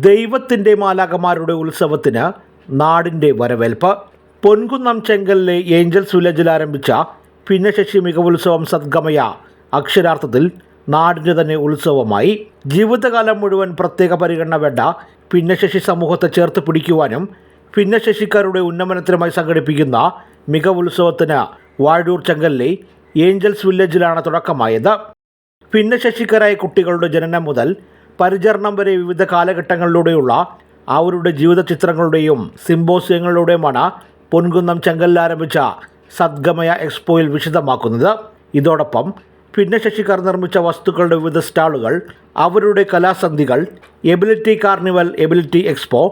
ദൈവത്തിന്റെ മാലാകമാരുടെ ഉത്സവത്തിന് നാടിന്റെ വരവേൽപ്പ്. പൊൻകുന്നം ചെങ്കലിലെ ഏഞ്ചൽസ് വില്ലേജിൽ ആരംഭിച്ച ഭിന്നശേഷി മികവുത്സവം സദ്ഗമയ അക്ഷരാർത്ഥത്തിൽ നാടിന്റെ തന്നെ ഉത്സവമായി. ജീവിതകാലം മുഴുവൻ പ്രത്യേക പരിഗണന വേണ്ട ഭിന്നശേഷി സമൂഹത്തെ ചേർത്ത് പിടിക്കുവാനും ഭിന്നശേഷിക്കാരുടെ ഉന്നമനത്തിനുമായി സംഘടിപ്പിക്കുന്ന മികവുത്സവത്തിന് വാഴൂർ ചെങ്കലിലെ ഏഞ്ചൽസ് വില്ലേജിലാണ് തുടക്കമായത്. ഭിന്നശേഷിക്കാരായ കുട്ടികളുടെ ജനനം മുതൽ പരിചരണം വരെ വിവിധ കാലഘട്ടങ്ങളിലൂടെയുള്ള അവരുടെ ജീവിത ചിത്രങ്ങളുടെയും സിംബോസിയങ്ങളിലൂടെയുമാണ് പൊൻകുന്നം ചെങ്കല്ല ആരംഭിച്ച സദ്ഗമയ എക്സ്പോയിൽ വിശദമാക്കുന്നത്. ഇതോടൊപ്പം ഭിന്നശേഷിക്കാർ നിർമ്മിച്ച വസ്തുക്കളുടെ വിവിധ സ്റ്റാളുകൾ അവരുടെ കലാസന്ധികൾ എബിലിറ്റി കാർണിവൽ എബിലിറ്റി എക്സ്പോ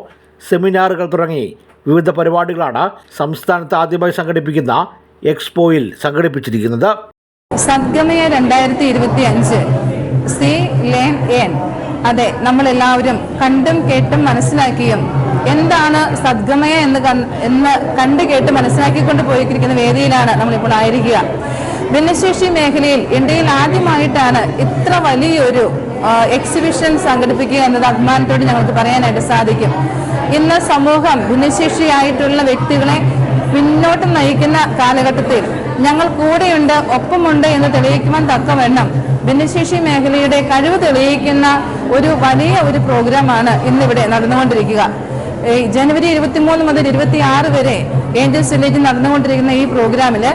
സെമിനാറുകൾ തുടങ്ങി വിവിധ പരിപാടികളാണ് സംസ്ഥാനത്ത് ആദ്യമായി സംഘടിപ്പിക്കുന്ന എക്സ്പോയിൽ സംഘടിപ്പിച്ചിരിക്കുന്നത്. സദ്ഗമയ രണ്ടായിരത്തി ഇരുപത്തി അഞ്ച് സി ലേൺ ഏൺ അതെ നമ്മൾ എല്ലാവരും കണ്ടും കേട്ടും മനസ്സിലാക്കിയും എന്താണ് സദ്ഗമയ എന്ന് എന്ന് കണ്ടു കേട്ട് മനസ്സിലാക്കിക്കൊണ്ട് പോയിരിക്കുന്ന വേദിയിലാണ് നമ്മളിപ്പോൾ ആയിരിക്കുക. ഭിന്നശേഷി മേഖലയിൽ ഇന്ത്യയിൽ ആദ്യമായിട്ടാണ് ഇത്ര വലിയൊരു എക്സിബിഷൻ സംഘടിപ്പിക്കുക എന്നത് അഭിമാനത്തോട് ഞങ്ങൾക്ക് പറയാനായിട്ട് സാധിക്കും. ഇന്ന് സമൂഹം ഭിന്നശേഷിയായിട്ടുള്ള വ്യക്തികളെ മുന്നോട്ട് നയിക്കുന്ന കാലഘട്ടത്തിൽ ഞങ്ങൾ കൂടെയുണ്ട് ഒപ്പമുണ്ട് എന്ന് തെളിയിക്കുവാൻ തക്കവണ്ണം ഭിന്നശേഷി മേഖലയുടെ കഴിവ് തെളിയിക്കുന്ന ഒരു വലിയ ഒരു പ്രോഗ്രാമാണ് ഇന്നിവിടെ നടന്നുകൊണ്ടിരിക്കുക. ജനുവരി ഇരുപത്തിമൂന്ന് മുതൽ ഇരുപത്തി ആറ് വരെ ഏഞ്ചൽസ് വില്ലേജിൽ നടന്നുകൊണ്ടിരിക്കുന്ന ഈ പ്രോഗ്രാമിൽ ആ,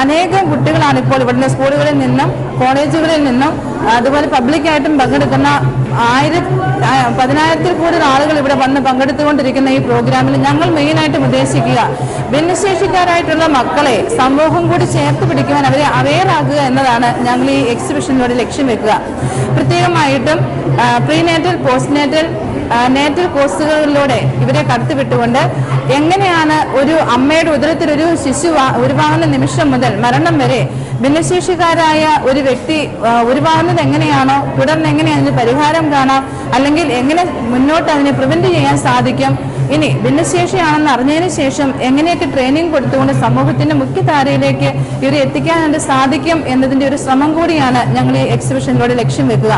അനേകം കുട്ടികളാണ് ഇപ്പോൾ ഇവിടുന്ന് സ്കൂളുകളിൽ നിന്നും കോളേജുകളിൽ നിന്നും അതുപോലെ പബ്ലിക്കായിട്ടും പങ്കെടുക്കുന്ന ആയിരം പതിനായിരത്തിൽ കൂടുതൽ ആളുകൾ ഇവിടെ വന്ന് പങ്കെടുത്തുകൊണ്ടിരിക്കുന്ന ഈ പ്രോഗ്രാമിൽ ഞങ്ങൾ മെയിനായിട്ടും ഉദ്ദേശിക്കുക. ഭിന്നശേഷിക്കാരായിട്ടുള്ള മക്കളെ സമൂഹം കൂടി ചേർത്ത് പിടിക്കുവാൻ അവരെ അവെയറാക്കുക എന്നതാണ് ഞങ്ങൾ ഈ എക്സിബിഷനിലൂടെ ലക്ഷ്യം വെക്കുക. പ്രത്യേകമായിട്ടും പ്രീനേറ്റൽ പോസ്റ്റ്നേറ്റൽ നേറ്റൽ കോഴ്സുകളിലൂടെ ഇവരെ കടത്തിവിട്ടുകൊണ്ട് എങ്ങനെയാണ് ഒരു അമ്മയുടെ ഉദരത്തിൽ ഒരു ശിശു ഉരുവാകുന്ന നിമിഷം മുതൽ മരണം വരെ ഭിന്നശേഷിക്കാരായ ഒരു വ്യക്തി ഉരുവാകുന്നത് എങ്ങനെയാണോ തുടർന്ന് എങ്ങനെ അതിന് പരിഹാരം കാണാം അല്ലെങ്കിൽ എങ്ങനെ മുന്നോട്ട് അതിനെ പ്രിവെന്റ് ചെയ്യാൻ സാധിക്കും ഇനി ഭിന്നശേഷിയാണെന്ന് അറിഞ്ഞതിന് ശേഷം എങ്ങനെയൊക്കെ ട്രെയിനിങ് കൊടുത്തുകൊണ്ട് സമൂഹത്തിന്റെ മുഖ്യധാരയിലേക്ക് ഇവരെ എത്തിക്കാനായിട്ട് സാധിക്കും എന്നതിന്റെ ഒരു ശ്രമം കൂടിയാണ് ഞങ്ങൾ ഈ എക്സിബിഷനിലൂടെ ലക്ഷ്യം വെക്കുക.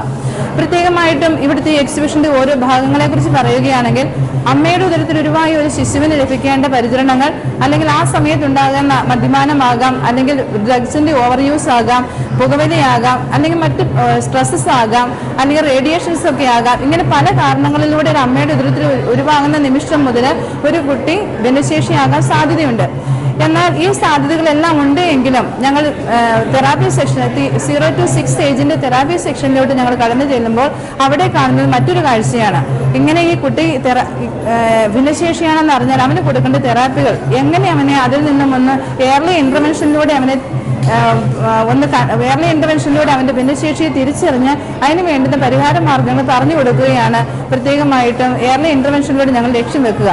പ്രത്യേകമായിട്ടും ഇവിടുത്തെ ഈ എക്സിബിഷന്റെ ഓരോ ഭാഗങ്ങളെ കുറിച്ച് പറയുകയാണെങ്കിൽ അമ്മയുടെ ഉദരത്തിൽ ഉരുവായ ഒരു ശിശുവിന് ലഭിക്കേണ്ട പരിചരണങ്ങൾ അല്ലെങ്കിൽ ആ സമയത്ത് സമയത്തുണ്ടാകുന്ന മദ്യപാനമാകാം അല്ലെങ്കിൽ ഡ്രഗ്സിന്റെ ഓവർ യൂസ് ആകാം പുകവലിയാകാം അല്ലെങ്കിൽ മറ്റ് സ്ട്രെസ്സസ് ആകാം അല്ലെങ്കിൽ റേഡിയേഷൻസ് ഒക്കെ ആകാം. ഇങ്ങനെ പല കാരണങ്ങളിലൂടെ ഒരു അമ്മയുടെ ഉദരത്തിൽ ഉരുവാകുന്ന നിമിഷം മുതൽ ഒരു കുട്ടി ഭിന്നശേഷിയാകാൻ സാധ്യതയുണ്ട്. എന്നാൽ ഈ സാധ്യതകളെല്ലാം ഉണ്ട് എങ്കിലും ഞങ്ങൾ therapy section zero to six ഏജിന്റെ therapy സെക്ഷനിലോട്ട് ഞങ്ങൾ കടന്നു ചെല്ലുമ്പോൾ അവിടെ കാണുന്നത് മറ്റൊരു കാഴ്ചയാണ്. ഇങ്ങനെ ഈ കുട്ടി ഭിന്നശേഷിയാണെന്ന് അറിഞ്ഞാൽ അവന് കൊടുക്കേണ്ട തെറാപ്പികൾ എങ്ങനെ അവനെ അതിൽ നിന്നും ഒന്ന് എയർലി ഇന്റർവെൻഷനിലൂടെ അവനെ ഒന്ന് വേറെ ഇന്റർവെൻഷനിലൂടെ അവന്റെ ഭിന്നശേഷിയെ തിരിച്ചറിഞ്ഞ് അതിന് വേണ്ടുന്ന പരിഹാര മാർഗങ്ങൾ പറഞ്ഞു കൊടുക്കുകയാണ്. പ്രത്യേകമായിട്ടും എയർലി ഇന്റർവെൻഷനിലൂടെ ഞങ്ങൾ ലക്ഷ്യം വെക്കുക.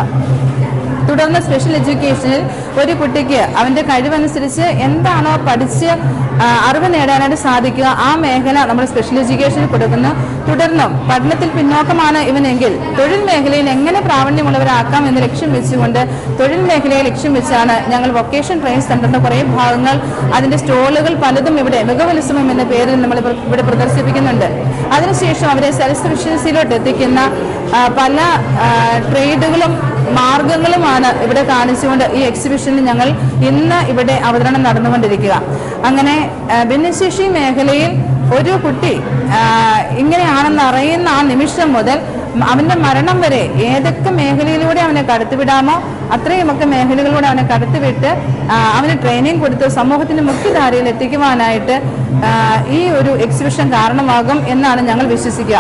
തുടർന്ന് സ്പെഷ്യൽ എഡ്യൂക്കേഷനിൽ ഒരു കുട്ടിക്ക് അവന്റെ കഴിവനുസരിച്ച് എന്താണോ പഠിച്ച് അറിവ് നേടാനായിട്ട് സാധിക്കുക ആ മേഖല നമ്മൾ സ്പെഷ്യൽ എഡ്യൂക്കേഷനിൽ കൊടുക്കുന്നു. തുടർന്ന് പഠനത്തിൽ പിന്നോക്കമാണ് ഇവനെങ്കിൽ തൊഴിൽ മേഖലയിൽ എങ്ങനെ പ്രാവീണ്യമുള്ളവരാക്കാം എന്ന് ലക്ഷ്യം വെച്ചുകൊണ്ട് തൊഴിൽ മേഖലയെ ലക്ഷ്യം വെച്ചാണ് ഞങ്ങൾ വൊക്കേഷൻ ട്രെയിൻ സെന്ററിന്റെ കുറേ ഭാഗങ്ങൾ അതിന്റെ സ്റ്റോളുകൾ പലതും ഇവിടെ മികവുത്സവം എന്ന പേരിൽ നമ്മൾ ഇവിടെ പ്രദർശിപ്പിക്കുന്നുണ്ട്. അതിനുശേഷം അവരെ സെൽഫ് സഫിഷ്യൻസിയിലോട്ട് എത്തിക്കുന്ന പല ട്രേഡുകളും മാർഗങ്ങളുമാണ് ഇവിടെ കാണിച്ചുകൊണ്ട് ഈ എക്സിബിഷനിൽ ഞങ്ങൾ ഇന്ന് ഇവിടെ അവതരണം നടന്നുകൊണ്ടിരിക്കുക. അങ്ങനെ ഭിന്നശേഷി മേഖലയിൽ ഒരു കുട്ടി ഇങ്ങനെയാണെന്ന് അറിയുന്ന ആ നിമിഷം മുതൽ അവന്റെ മരണം വരെ ഏതൊക്കെ മേഖലയിലൂടെ അവനെ കടത്തിവിടാമോ അത്രയുമൊക്കെ മേഖലകളിലൂടെ അവനെ കടത്തിവിട്ട് അവന് ട്രെയിനിങ് കൊടുത്ത് സമൂഹത്തിന്റെ മുഖ്യധാരയിൽ എത്തിക്കുവാനായിട്ട് ഈ ഒരു എക്സിബിഷൻ കാരണമാകും എന്നാണ് ഞങ്ങൾ വിശ്വസിക്കുക.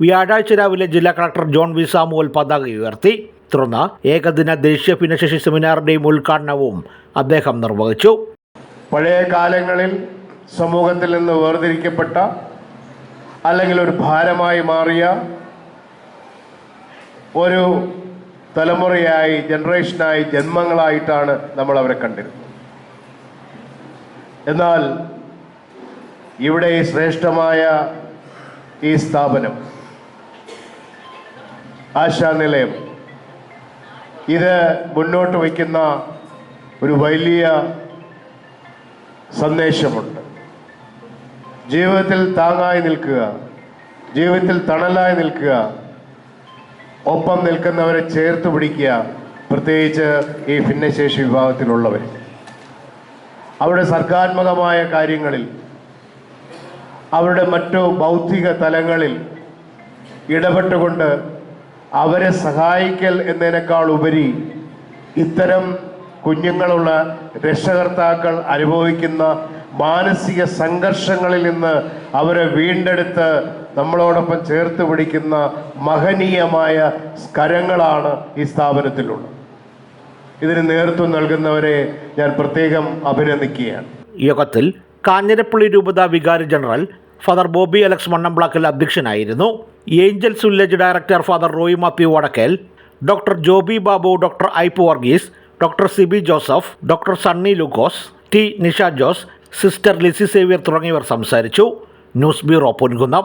വ്യാഴാഴ്ച രാവിലെ ജില്ലാ കളക്ടർ ജോൺ വി സാമുവൽ പതാക ഉയർത്തി. തുടർന്ന് ഏകദിന ദേശീയ ഭിന്നശേഷി സെമിനാറിന്റെയും ഉദ്ഘാടനവും അദ്ദേഹം നിർവഹിച്ചു. പഴയ കാലങ്ങളിൽ സമൂഹത്തിൽ നിന്ന് വേർതിരിക്കപ്പെട്ട അല്ലെങ്കിൽ ഒരു ഭാരമായി മാറിയ ഒരു തലമുറയായി ജനറേഷനായി ജന്മങ്ങളായിട്ടാണ് നമ്മൾ അവരെ കണ്ടിരുന്നത്. എന്നാൽ ഇവിടെ ഈ ശ്രേഷ്ഠമായ ഈ സ്ഥാപനം ആശാനിലയം ഇത് മുന്നോട്ട് വയ്ക്കുന്ന ഒരു വലിയ സന്ദേശമുണ്ട്. ജീവിതത്തിൽ താങ്ങായി നിൽക്കുക ജീവിതത്തിൽ തണലായി നിൽക്കുക ഒപ്പം നിൽക്കുന്നവരെ ചേർത്ത് പിടിക്കുക പ്രത്യേകിച്ച് ഈ ഭിന്നശേഷി വിഭാഗത്തിലുള്ളവർ അവരുടെ സർഗാത്മകമായ കാര്യങ്ങളിൽ അവരുടെ മറ്റു ബൗദ്ധിക തലങ്ങളിൽ ഇടപെട്ടുകൊണ്ട് അവരെ സഹായിക്കൽ എന്നതിനേക്കാൾ ഉപരി ഇത്തരം കുഞ്ഞുങ്ങളുള്ള രക്ഷകർത്താക്കൾ അനുഭവിക്കുന്ന മാനസിക സംഘർഷങ്ങളിൽ നിന്ന് അവരെ വീണ്ടെടുത്ത് നമ്മളോടൊപ്പം ചേർത്ത് പിടിക്കുന്ന മഹനീയമായ കരങ്ങളാണ് ഈ സ്ഥാപനത്തിലുള്ളത്. ഇതിന് നേതൃത്വം നൽകുന്നവരെ ഞാൻ പ്രത്യേകം അഭിനന്ദിക്കുകയാണ്. യോഗത്തിൽ കാഞ്ഞിരപ്പള്ളി രൂപത വികാരി general father Bobby Alex Mannamplackal അധ്യക്ഷനായിരുന്നു. Angels village director father Roy Mathew Vadakkal doctor Joby Babu doctor Aipe Varghese doctor Sibi Joseph doctor Sunny Lukose T Nisha Jose sister Lizy Xavier തുടങ്ങിയവർ സംസാരിച്ചു. News bureau Ponkunnam.